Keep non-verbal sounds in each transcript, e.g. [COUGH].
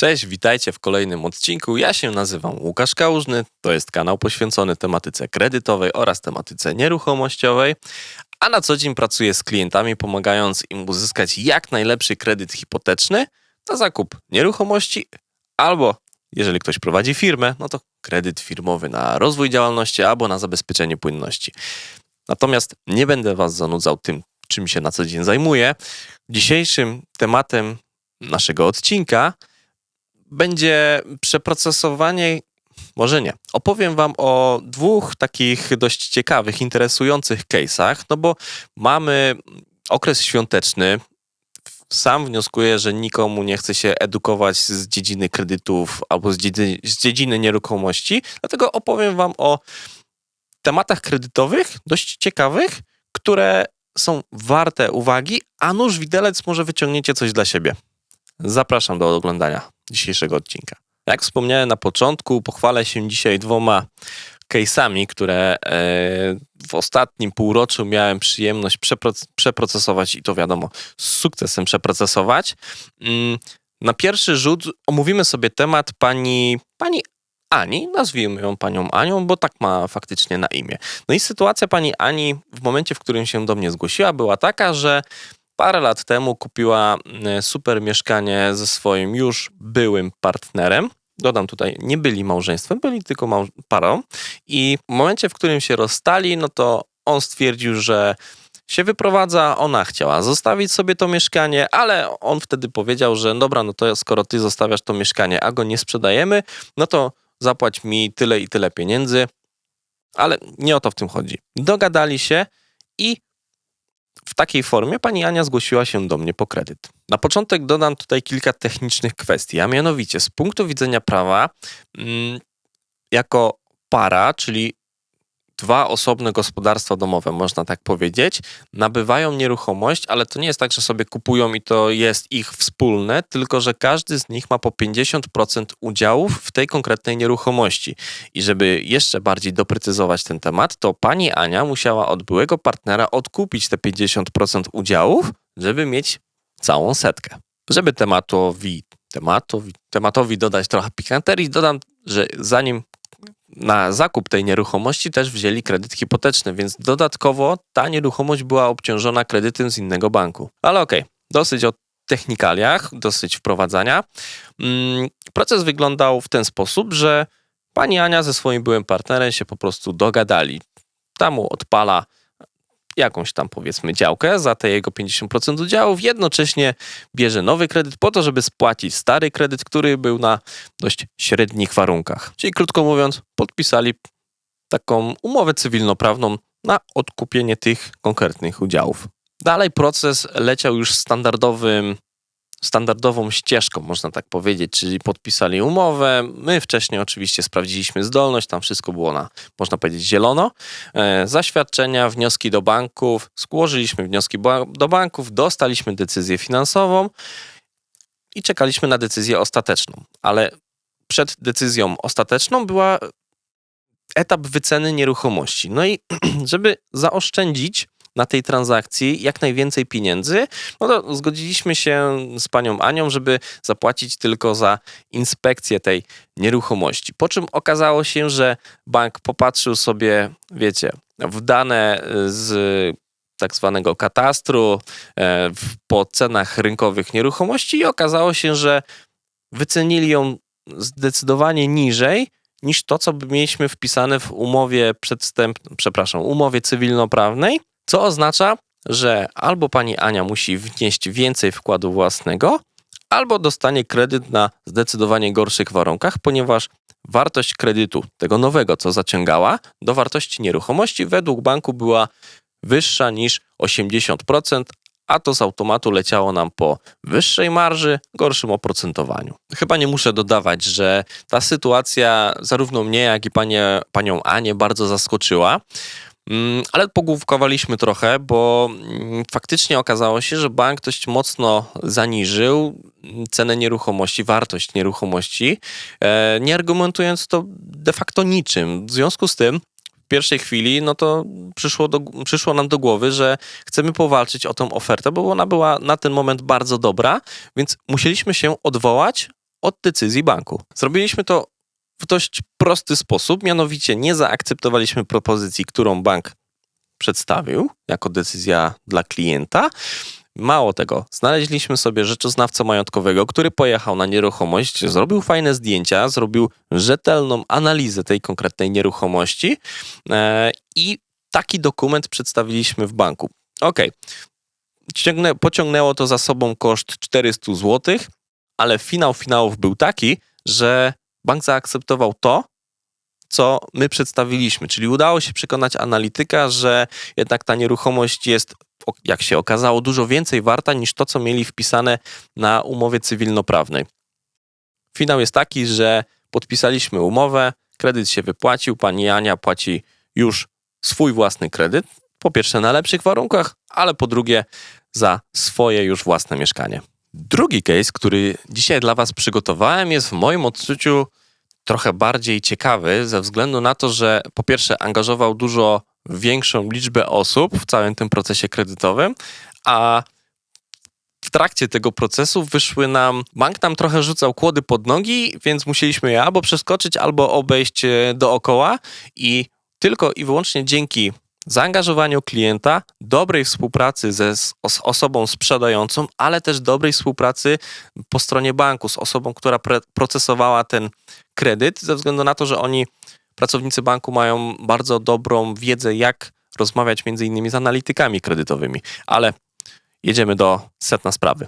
Cześć, witajcie w kolejnym odcinku. Ja się nazywam Łukasz Kałużny. To jest kanał poświęcony tematyce kredytowej oraz tematyce nieruchomościowej. A na co dzień pracuję z klientami, pomagając im uzyskać jak najlepszy kredyt hipoteczny na zakup nieruchomości albo, jeżeli ktoś prowadzi firmę, no to kredyt firmowy na rozwój działalności albo na zabezpieczenie płynności. Natomiast nie będę Was zanudzał tym, czym się na co dzień zajmuję. Dzisiejszym tematem naszego odcinka będzie przeprocesowanie. Może nie. Opowiem Wam o dwóch takich dość ciekawych, interesujących case'ach, no bo mamy okres świąteczny. Sam wnioskuję, że nikomu nie chce się edukować z dziedziny kredytów albo z dziedziny, z dziedziny nieruchomości, dlatego opowiem Wam o tematach kredytowych, dość ciekawych, które są warte uwagi, a nuż widelec może wyciągniecie coś dla siebie. Zapraszam do oglądania dzisiejszego odcinka. Jak wspomniałem na początku, pochwalę się dzisiaj dwoma case'ami, które e, w ostatnim półroczu miałem przyjemność przeprocesować i to wiadomo, z sukcesem przeprocesować. Mm, na pierwszy rzut omówimy sobie temat pani, pani Ani, nazwijmy ją panią Anią, bo tak ma faktycznie na imię. No i sytuacja pani Ani w momencie, w którym się do mnie zgłosiła, była taka, że parę lat temu kupiła e, super mieszkanie ze swoim już byłym partnerem. Dodam tutaj, nie byli małżeństwem, byli tylko parą. I w momencie, w którym się rozstali, no to on stwierdził, że się wyprowadza, ona chciała zostawić sobie to mieszkanie, ale on wtedy powiedział, że dobra, no to skoro ty zostawiasz to mieszkanie, a go nie sprzedajemy, no to zapłać mi tyle i tyle pieniędzy, ale nie o to w tym chodzi. Dogadali się i w takiej formie pani Ania zgłosiła się do mnie po kredyt. Na początek dodam tutaj kilka technicznych kwestii, a mianowicie z punktu widzenia prawa, mm, jako para, czyli dwa osobne gospodarstwa domowe, można tak powiedzieć, nabywają nieruchomość, ale to nie jest tak, że sobie kupują i to jest ich wspólne, tylko że każdy z nich ma po 50% udziałów w tej konkretnej nieruchomości. I żeby jeszcze bardziej doprecyzować ten temat, to pani Ania musiała od byłego partnera odkupić te 50% udziałów, żeby mieć całą setkę. Żeby tematowi, tematowi, tematowi dodać trochę pikanterii, dodam, że zanim na zakup tej nieruchomości też wzięli kredyt hipoteczny, więc dodatkowo ta nieruchomość była obciążona kredytem z innego banku. Ale okej, okay, dosyć o technikaliach, dosyć wprowadzania. Mm, proces wyglądał w ten sposób, że pani Ania ze swoim byłym partnerem się po prostu dogadali. Tamu odpala jakąś tam powiedzmy działkę za te jego 50% udziałów, jednocześnie bierze nowy kredyt po to, żeby spłacić stary kredyt, który był na dość średnich warunkach. Czyli krótko mówiąc, podpisali taką umowę cywilnoprawną na odkupienie tych konkretnych udziałów. Dalej proces leciał już standardowym standardową ścieżką, można tak powiedzieć, czyli podpisali umowę. My wcześniej oczywiście sprawdziliśmy zdolność, tam wszystko było na, można powiedzieć, zielono. E, zaświadczenia, wnioski do banków, złożyliśmy wnioski do banków, dostaliśmy decyzję finansową i czekaliśmy na decyzję ostateczną. Ale przed decyzją ostateczną była etap wyceny nieruchomości. No i [CLEARS THROAT] żeby zaoszczędzić na tej transakcji jak najwięcej pieniędzy, no to zgodziliśmy się z panią Anią, żeby zapłacić tylko za inspekcję tej nieruchomości. Po czym okazało się, że bank popatrzył sobie, wiecie, w dane z tak zwanego katastru e, po cenach rynkowych nieruchomości i okazało się, że wycenili ją zdecydowanie niżej niż to, co mieliśmy wpisane w umowie przedstęp, przepraszam, umowie cywilnoprawnej, co oznacza, że albo pani Ania musi wnieść więcej wkładu własnego, albo dostanie kredyt na zdecydowanie gorszych warunkach, ponieważ wartość kredytu, tego nowego, co zaciągała, do wartości nieruchomości według banku była wyższa niż 80%, a to z automatu leciało nam po wyższej marży, gorszym oprocentowaniu. Chyba nie muszę dodawać, że ta sytuacja zarówno mnie, jak i panie, panią Anię bardzo zaskoczyła. Mm, ale pogłówkowaliśmy trochę, bo mm, faktycznie okazało się, że bank dość mocno zaniżył cenę nieruchomości, wartość nieruchomości, e, nie argumentując to de facto niczym. W związku z tym w pierwszej chwili, no to przyszło, do, przyszło nam do głowy, że chcemy powalczyć o tą ofertę, bo ona była na ten moment bardzo dobra, więc musieliśmy się odwołać od decyzji banku. Zrobiliśmy to w dość prosty sposób, mianowicie nie zaakceptowaliśmy propozycji, którą bank przedstawił jako decyzja dla klienta. Mało tego, znaleźliśmy sobie rzeczoznawcę majątkowego, który pojechał na nieruchomość, zrobił fajne zdjęcia, zrobił rzetelną analizę tej konkretnej nieruchomości e, i taki dokument przedstawiliśmy w banku. Ok, Ciągnę, pociągnęło to za sobą koszt 400 zł, ale finał finałów był taki, że bank zaakceptował to, co my przedstawiliśmy. Czyli udało się przekonać analityka, że jednak ta nieruchomość jest, jak się okazało, dużo więcej warta niż to, co mieli wpisane na umowie cywilnoprawnej. Finał jest taki, że podpisaliśmy umowę, kredyt się wypłacił, pani Ania płaci już swój własny kredyt. Po pierwsze na lepszych warunkach, ale po drugie za swoje już własne mieszkanie. Drugi case, który dzisiaj dla Was przygotowałem, jest w moim odczuciu trochę bardziej ciekawy, ze względu na to, że po pierwsze angażował dużo większą liczbę osób w całym tym procesie kredytowym, a w trakcie tego procesu wyszły nam, bank nam trochę rzucał kłody pod nogi, więc musieliśmy je albo przeskoczyć, albo obejść e, dookoła i tylko i wyłącznie dzięki zaangażowaniu klienta, dobrej współpracy ze z osobą sprzedającą, ale też dobrej współpracy po stronie banku z osobą, która procesowała ten kredyt, ze względu na to, że oni, pracownicy banku, mają bardzo dobrą wiedzę, jak rozmawiać między innymi z analitykami kredytowymi. Ale jedziemy do setna sprawy.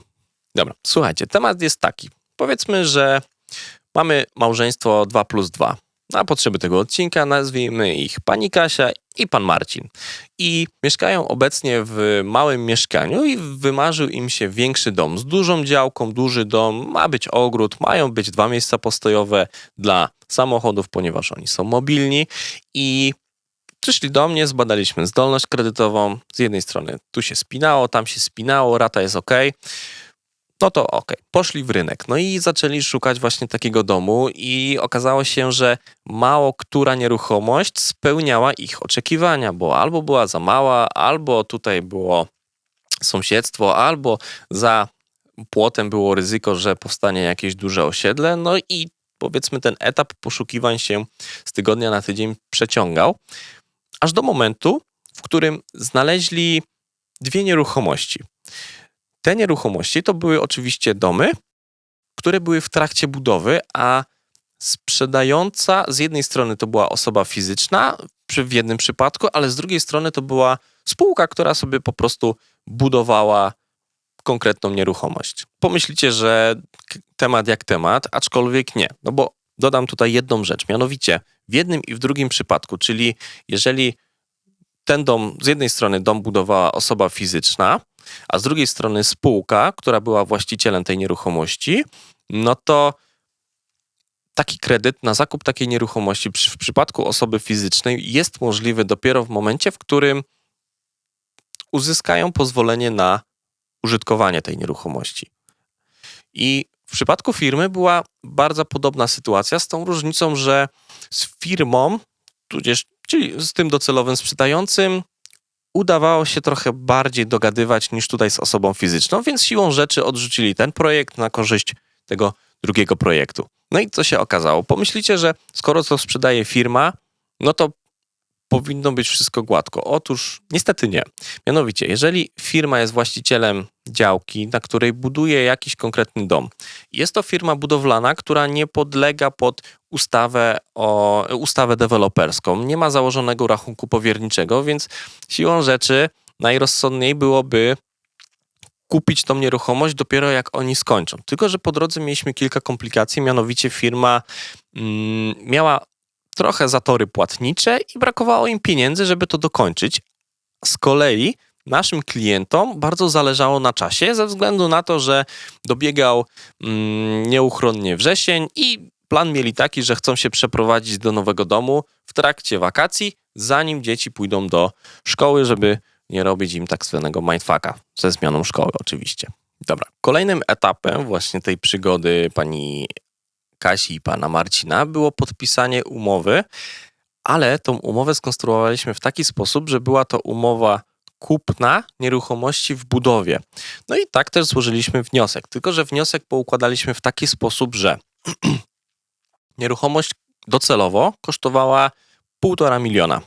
Dobra, słuchajcie, temat jest taki. Powiedzmy, że mamy małżeństwo 2 plus 2. Na potrzeby tego odcinka nazwijmy ich pani Kasia i pan Marcin. I mieszkają obecnie w małym mieszkaniu i wymarzył im się większy dom z dużą działką, duży dom, ma być ogród, mają być dwa miejsca postojowe dla samochodów, ponieważ oni są mobilni i przyszli do mnie, zbadaliśmy zdolność kredytową. Z jednej strony tu się spinało, tam się spinało, rata jest ok. No to ok, poszli w rynek. No i zaczęli szukać właśnie takiego domu, i okazało się, że mało która nieruchomość spełniała ich oczekiwania, bo albo była za mała, albo tutaj było sąsiedztwo, albo za płotem było ryzyko, że powstanie jakieś duże osiedle. No i powiedzmy, ten etap poszukiwań się z tygodnia na tydzień przeciągał, aż do momentu, w którym znaleźli dwie nieruchomości. Te nieruchomości to były oczywiście domy, które były w trakcie budowy, a sprzedająca z jednej strony to była osoba fizyczna w jednym przypadku, ale z drugiej strony to była spółka, która sobie po prostu budowała konkretną nieruchomość. Pomyślicie, że temat jak temat, aczkolwiek nie. No bo dodam tutaj jedną rzecz, mianowicie w jednym i w drugim przypadku, czyli jeżeli ten dom, z jednej strony dom budowała osoba fizyczna, a z drugiej strony spółka, która była właścicielem tej nieruchomości, no to taki kredyt na zakup takiej nieruchomości w przypadku osoby fizycznej jest możliwy dopiero w momencie, w którym uzyskają pozwolenie na użytkowanie tej nieruchomości. I w przypadku firmy była bardzo podobna sytuacja, z tą różnicą, że z firmą, tudzież czyli z tym docelowym sprzedającym, udawało się trochę bardziej dogadywać niż tutaj z osobą fizyczną, więc siłą rzeczy odrzucili ten projekt na korzyść tego drugiego projektu. No i co się okazało? Pomyślicie, że skoro to sprzedaje firma, no to powinno być wszystko gładko. Otóż niestety nie. Mianowicie, jeżeli firma jest właścicielem działki, na której buduje jakiś konkretny dom, jest to firma budowlana, która nie podlega pod ustawę, o, ustawę deweloperską, nie ma założonego rachunku powierniczego, więc siłą rzeczy najrozsądniej byłoby kupić tą nieruchomość dopiero jak oni skończą. Tylko, że po drodze mieliśmy kilka komplikacji, mianowicie firma mm, miała trochę zatory płatnicze i brakowało im pieniędzy, żeby to dokończyć. Z kolei naszym klientom bardzo zależało na czasie, ze względu na to, że dobiegał mm, nieuchronnie wrzesień i plan mieli taki, że chcą się przeprowadzić do nowego domu w trakcie wakacji, zanim dzieci pójdą do szkoły, żeby nie robić im tak zwanego mindfucka ze zmianą szkoły oczywiście. Dobra, kolejnym etapem właśnie tej przygody pani Kasi i pana Marcina było podpisanie umowy, ale tą umowę skonstruowaliśmy w taki sposób, że była to umowa kupna nieruchomości w budowie. No i tak też złożyliśmy wniosek, tylko że wniosek poukładaliśmy w taki sposób, że [CLEARS THROAT] nieruchomość docelowo kosztowała 1,5 miliona.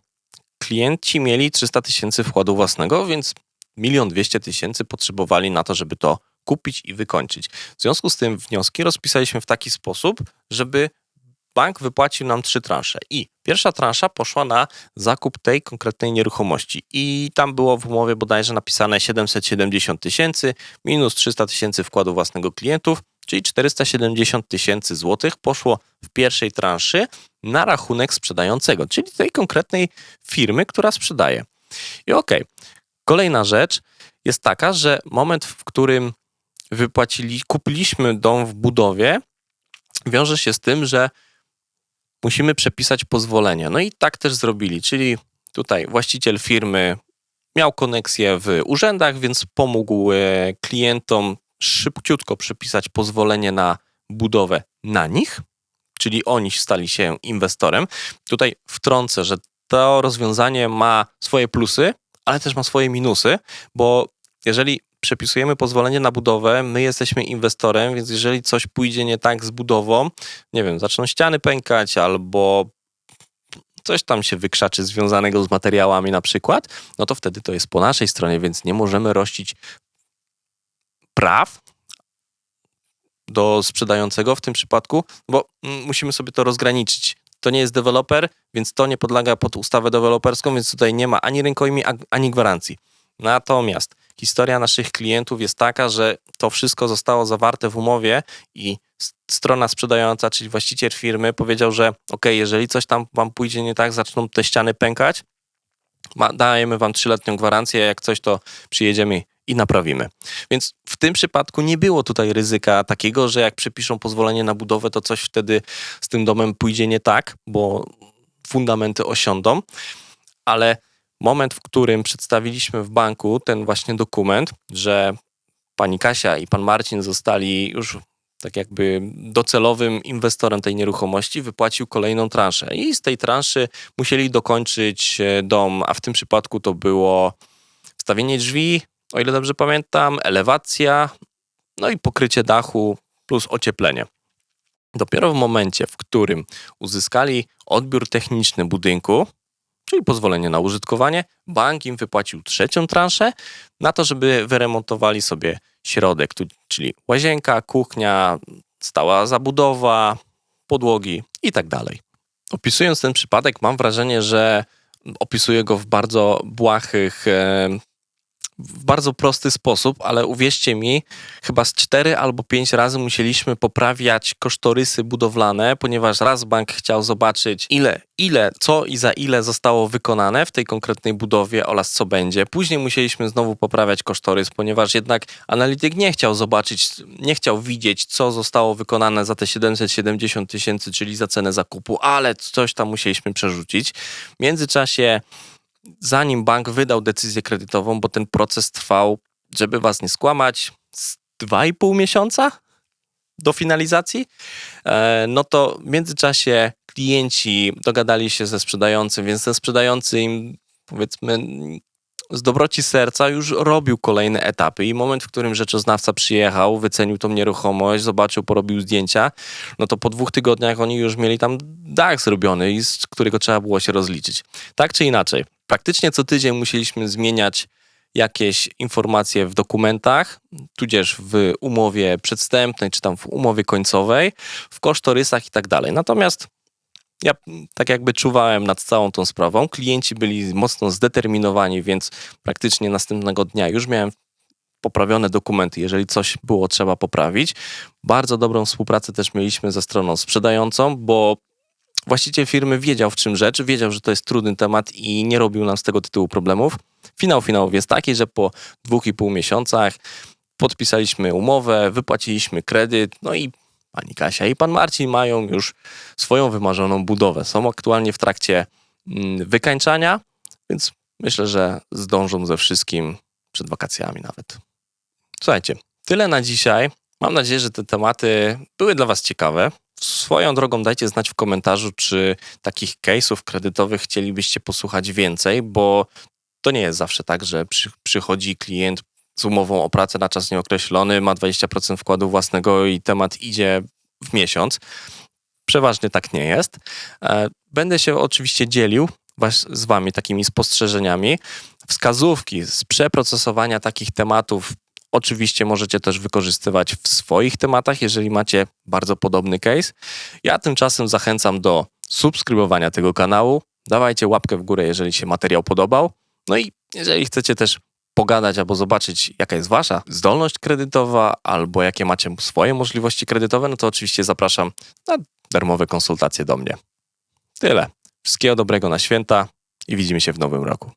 Klienci mieli 300 tysięcy wkładu własnego, więc milion dwieście tysięcy potrzebowali na to, żeby to kupić i wykończyć. W związku z tym wnioski rozpisaliśmy w taki sposób, żeby bank wypłacił nam trzy transze. I pierwsza transza poszła na zakup tej konkretnej nieruchomości. I tam było w umowie bodajże napisane 770 tysięcy minus 300 tysięcy wkładu własnego klientów, czyli 470 tysięcy złotych poszło w pierwszej transzy na rachunek sprzedającego, czyli tej konkretnej firmy, która sprzedaje. I okej, okay. kolejna rzecz jest taka, że moment, w którym wypłacili, kupiliśmy dom w budowie, wiąże się z tym, że musimy przepisać pozwolenia. No i tak też zrobili, czyli tutaj właściciel firmy miał koneksję w urzędach, więc pomógł e, klientom szybciutko przepisać pozwolenie na budowę na nich, czyli oni stali się inwestorem. Tutaj wtrącę, że to rozwiązanie ma swoje plusy, ale też ma swoje minusy, bo jeżeli przepisujemy pozwolenie na budowę, my jesteśmy inwestorem, więc jeżeli coś pójdzie nie tak z budową, nie wiem, zaczną ściany pękać albo coś tam się wykrzaczy związanego z materiałami na przykład, no to wtedy to jest po naszej stronie, więc nie możemy rościć praw do sprzedającego w tym przypadku, bo musimy sobie to rozgraniczyć. To nie jest deweloper, więc to nie podlega pod ustawę deweloperską, więc tutaj nie ma ani rękojmi, ani gwarancji. Natomiast historia naszych klientów jest taka, że to wszystko zostało zawarte w umowie i strona sprzedająca, czyli właściciel firmy powiedział, że ok, jeżeli coś tam wam pójdzie nie tak, zaczną te ściany pękać, dajemy wam trzyletnią gwarancję, jak coś to przyjedziemy i naprawimy. Więc w tym przypadku nie było tutaj ryzyka takiego, że jak przepiszą pozwolenie na budowę, to coś wtedy z tym domem pójdzie nie tak, bo fundamenty osiądą, ale moment, w którym przedstawiliśmy w banku ten właśnie dokument, że pani Kasia i pan Marcin zostali już tak jakby docelowym inwestorem tej nieruchomości, wypłacił kolejną transzę. I z tej transzy musieli dokończyć e, dom, a w tym przypadku to było wstawienie drzwi, o ile dobrze pamiętam, elewacja, no i pokrycie dachu plus ocieplenie. Dopiero w momencie, w którym uzyskali odbiór techniczny budynku, czyli pozwolenie na użytkowanie, bank im wypłacił trzecią transzę na to, żeby wyremontowali sobie środek, czyli łazienka, kuchnia, stała zabudowa, podłogi i tak dalej. Opisując ten przypadek, mam wrażenie, że opisuję go w bardzo błahych w bardzo prosty sposób, ale uwierzcie mi, chyba z cztery albo pięć razy musieliśmy poprawiać kosztorysy budowlane, ponieważ raz bank chciał zobaczyć, ile, ile, co i za ile zostało wykonane w tej konkretnej budowie oraz co będzie. Później musieliśmy znowu poprawiać kosztorys, ponieważ jednak analityk nie chciał zobaczyć, nie chciał widzieć, co zostało wykonane za te 770 tysięcy, czyli za cenę zakupu, ale coś tam musieliśmy przerzucić. W międzyczasie zanim bank wydał decyzję kredytową, bo ten proces trwał, żeby was nie skłamać, z 2,5 miesiąca do finalizacji, e, no to w międzyczasie klienci dogadali się ze sprzedającym, więc ten sprzedający im powiedzmy z dobroci serca już robił kolejne etapy i moment, w którym rzeczoznawca przyjechał, wycenił tą nieruchomość, zobaczył, porobił zdjęcia, no to po dwóch tygodniach oni już mieli tam dach zrobiony z którego trzeba było się rozliczyć. Tak czy inaczej, praktycznie co tydzień musieliśmy zmieniać jakieś informacje w dokumentach, tudzież w umowie przedstępnej, czy tam w umowie końcowej, w kosztorysach i tak dalej. Natomiast ja tak jakby czuwałem nad całą tą sprawą. Klienci byli mocno zdeterminowani, więc praktycznie następnego dnia już miałem poprawione dokumenty, jeżeli coś było trzeba poprawić. Bardzo dobrą współpracę też mieliśmy ze stroną sprzedającą, bo właściciel firmy wiedział w czym rzecz, wiedział, że to jest trudny temat i nie robił nam z tego tytułu problemów. Finał finałów jest taki, że po dwóch i pół miesiącach podpisaliśmy umowę, wypłaciliśmy kredyt, no i pani Kasia i pan Marcin mają już swoją wymarzoną budowę. Są aktualnie w trakcie mm, wykańczania, więc myślę, że zdążą ze wszystkim przed wakacjami nawet. Słuchajcie, tyle na dzisiaj. Mam nadzieję, że te tematy były dla Was ciekawe. Swoją drogą dajcie znać w komentarzu, czy takich case'ów kredytowych chcielibyście posłuchać więcej, bo to nie jest zawsze tak, że przy, przychodzi klient z umową o pracę na czas nieokreślony, ma 20% wkładu własnego i temat idzie w miesiąc. Przeważnie tak nie jest. E, Będę się oczywiście dzielił z Wami takimi spostrzeżeniami. Wskazówki z przeprocesowania takich tematów oczywiście możecie też wykorzystywać w swoich tematach, jeżeli macie bardzo podobny case. Ja tymczasem zachęcam do subskrybowania tego kanału. Dawajcie łapkę w górę, jeżeli się materiał podobał. No i jeżeli chcecie też pogadać albo zobaczyć, jaka jest wasza zdolność kredytowa, albo jakie macie swoje możliwości kredytowe, no to oczywiście zapraszam na darmowe konsultacje do mnie. Tyle. Wszystkiego dobrego na święta i widzimy się w nowym roku.